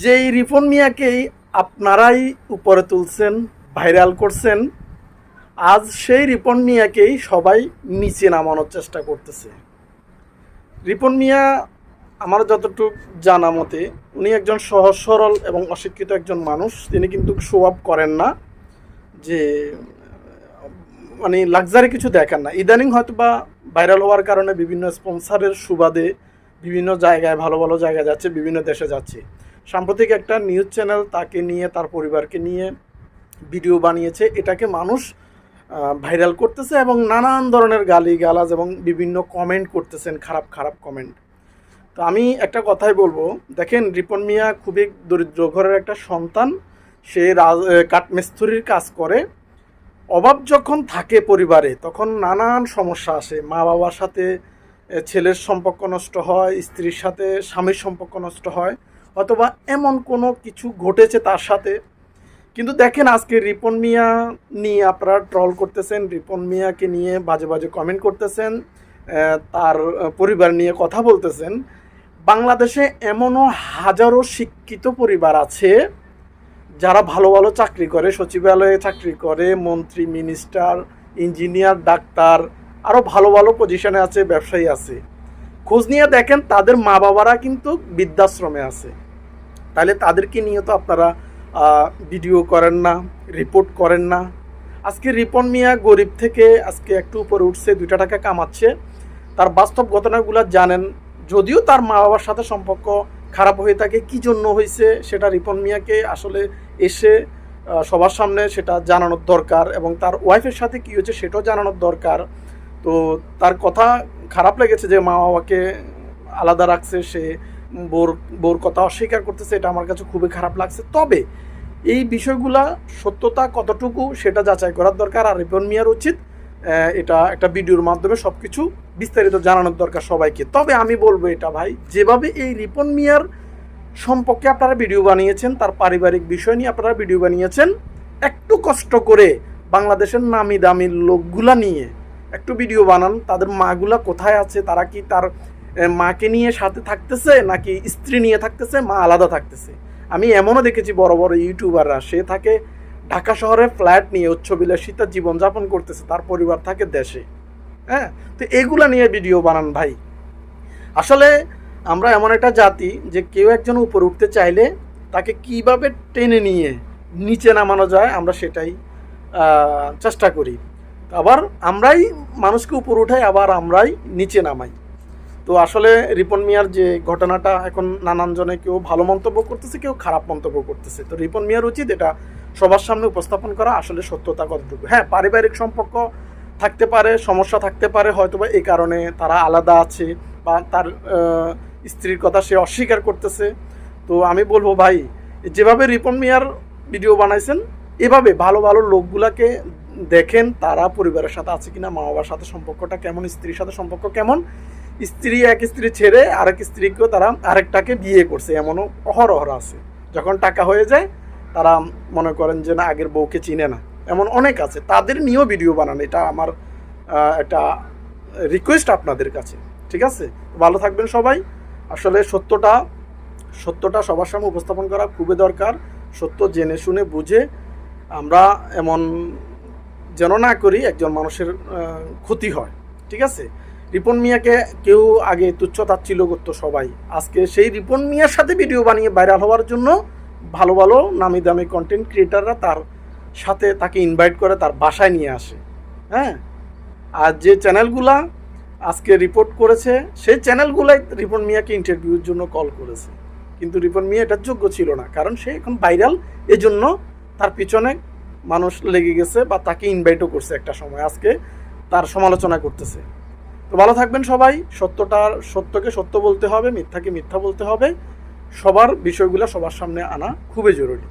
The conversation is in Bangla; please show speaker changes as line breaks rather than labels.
যেই রিপন মিয়াকেই আপনারাই উপরে তুলছেন, ভাইরাল করছেন, আজ সেই রিপন মিয়াকেই সবাই নিচে নামানোর চেষ্টা করতেছে। রিপন মিয়া আমার যতটুকু জানা মতে, উনি একজন সহজ, সরল এবং অশিক্ষিত একজন মানুষ। তিনি কিন্তু শো আপ করেন না যে মানে লাক্সারি কিছু দেখান না। ইদানিং হয়তো বা ভাইরাল হওয়ার কারণে বিভিন্ন স্পন্সারের সুবাদে বিভিন্ন জায়গায়, ভালো ভালো জায়গায় যাচ্ছে, বিভিন্ন দেশে যাচ্ছে। সাম্প্রতিক একটা নিউজ চ্যানেল তাকে নিয়ে, তার পরিবারকে নিয়ে ভিডিও বানিয়েছে। এটাকে মানুষ ভাইরাল করতেছে এবং নানান ধরনের গালি গালাজ এবং বিভিন্ন কমেন্ট করতেছেন, খারাপ খারাপ কমেন্ট তো আমি একটা কথাই বলব। দেখেন, রিপন মিয়া খুবই দরিদ্র ঘরের একটা সন্তান। সে রাজ কাঠমিস্ত্রির কাজ করে। অভাব যখন থাকে পরিবারে, তখন নানান সমস্যা আসে। মা বাবার সাথে ছেলের সম্পর্ক নষ্ট হয়, স্ত্রীর সাথে স্বামীর সম্পর্ক নষ্ট হয়। অথবা এমন কোনো কিছু ঘটেছে তার সাথে। কিন্তু দেখেন আজকে রিপন মিয়া নিয়ে আপনারা ট্রল করতেছেন, রিপন মিয়াকে নিয়ে বাজে বাজে কমেন্ট করতেছেন তার পরিবার নিয়ে কথা বলতেছেন। বাংলাদেশে এমনও হাজারো শিক্ষিত পরিবার আছে, যারা ভালো ভালো চাকরি করে, সচিবালয়ে চাকরি করে, মন্ত্রী মিনিস্টার ইঞ্জিনিয়ার ডাক্তার আরও ভালো ভালো পজিশনে আছে, ব্যবসায়ী আছে। খোঁজ নিয়ে দেখেন তাদের মা বাবারা কিন্তু বৃদ্ধাশ্রমে আছে। তাহলে তাদেরকে নিয়ে তো আপনারা ভিডিও করেন না রিপোর্ট করেন না। আজকে রিপন মিয়া গরিব থেকে আজকে একটু উপরে উঠছে, দুইটা টাকা কামাচ্ছে। তার বাস্তব ঘটনাগুলো জানেন। যদিও তার মা বাবার সাথে সম্পর্ক খারাপ হয়ে থাকে, কি জন্য হয়েছে সেটা রিপন মিয়াকে আসলে এসে সবার সামনে সেটা জানানোর দরকার এবং তার ওয়াইফের সাথে কী হয়েছে সেটাও জানানোর দরকার। তো তার কথা খারাপ লেগেছে যে মা বাবাকে আলাদা রাখছে সে। বোর বোর কথা অস্বীকার করতেছে, এটা আমার কাছে খুবই খারাপ লাগছে। তবে এই বিষয়গুলা সত্যতা কতটুকু সেটা যাচাই করার দরকার, আর রিপন মিয়ার উচিত এটা একটা ভিডিওর মাধ্যমে সব কিছু বিস্তারিত জানানোর দরকার সবাইকে। তবে আমি বলব এটা ভাই, যেভাবে এই রিপন মিয়ার সম্পর্কে আপনারা ভিডিও বানিয়েছেন, তার পারিবারিক বিষয় নিয়ে আপনারা ভিডিও বানিয়েছেন, একটু কষ্ট করে বাংলাদেশের নামি দামি লোকগুলা নিয়ে একটু ভিডিও বানান, তাদের মাগুলা কোথায় আছে, তারা কি তার মাকে নিয়ে সাথে থাকতেছে নাকি স্ত্রী নিয়ে থাকতেছে? মা আলাদা থাকতেছে। আমি এমনও দেখেছি বড় বড় ইউটিউবাররা, সে থাকে ঢাকা শহরে ফ্ল্যাট নিয়ে, উচ্চ বিলাসিতা জীবনযাপন করতেছে, তার পরিবার থাকে দেশে। হ্যাঁ? তো এগুলা নিয়ে ভিডিও বানান ভাই। আসলে আমরা এমন একটা জাতি যে কেউ একজন উপরে উঠতে চাইলে তাকে কীভাবে টেনে নিয়ে নিচে নামানো যায়, আমরা সেটাই চেষ্টা করি। আবার আমরাই মানুষকে উপর উঠাই, আবার আমরাই নিচে নামাই। তো আসলে রিপন মিয়ার যে ঘটনাটা এখন নানান জনে কেউ ভালো মন্তব্য করতেছে, কেউ খারাপ মন্তব্য করতেছে। তো রিপন মিয়ার উচিত এটা সবার সামনে উপস্থাপন করা, আসলে সত্যতা কতটুকু? হ্যাঁ পারিবারিক সম্পর্ক থাকতে পারে, সমস্যা থাকতে পারে, হয়তোবা এই কারণে তারা আলাদা আছে বা তার স্ত্রীর কথা সে অস্বীকার করতেছে। তো আমি বলব ভাই, যেভাবে রিপন মিয়ার ভিডিও বানাইছেন, এভাবে ভালো ভালো লোকগুলাকে দেখেন তারা পরিবারের সাথে আছে কিনা মা বাবার সাথে সম্পর্কটা কেমন, স্ত্রীর সাথে সম্পর্ক কেমন স্ত্রী, এক স্ত্রী ছেড়ে আরেক স্ত্রীকেও তারা আরেকটাকে বিয়ে করছে, এমনও অহরহ আছে। যখন টাকা হয়ে যায়, তারা মনে করেন যে না, আগের বউকে চিনে না। এমন অনেক আছে। তাদের নিয়েও ভিডিও বানান, এটা আমার একটা রিকোয়েস্ট আপনাদের কাছে, ঠিক আছে? ভালো থাকবেন সবাই। আসলে সত্যটা সত্যটা সবার সামনে উপস্থাপন করা খুবই দরকার। সত্য জেনে শুনে বুঝে আমরা এমন যেন না করি, একজন মানুষের ক্ষতি হয়, ঠিক আছে? রিপন মিয়াকে কেউ আগে তুচ্ছ তাচ্ছিল করতো সবাই। আজকে সেই রিপন মিয়ার সাথে ভিডিও বানিয়ে ভাইরাল হওয়ার জন্য ভালো ভালো নামি দামি কন্টেন্ট ক্রিয়েটাররা তার সাথে তাকে ইনভাইট করে তার বাসায় নিয়ে আসে। হ্যাঁ? আর যে চ্যানেলগুলা আজকে রিপোর্ট করেছে, সেই চ্যানেলগুলাই রিপন মিয়াকে ইন্টারভিউর জন্য কল করেছে। কিন্তু রিপন মিয়া এটার যোগ্য ছিল না, কারণ সে এখন ভাইরাল এজন্য তার পিছনে মানুষ লেগে গেছে বা তাকে ইনভাইটও করছে একটা সময়। আজকে তার সমালোচনা করতেছে। তো ভালো থাকবেন সবাই। সত্যটার সত্যকে সত্য বলতে হবে, মিথ্যাকে মিথ্যা বলতে হবে। সবার বিষয়গুলো সবার সামনে আনা খুবই জরুরি।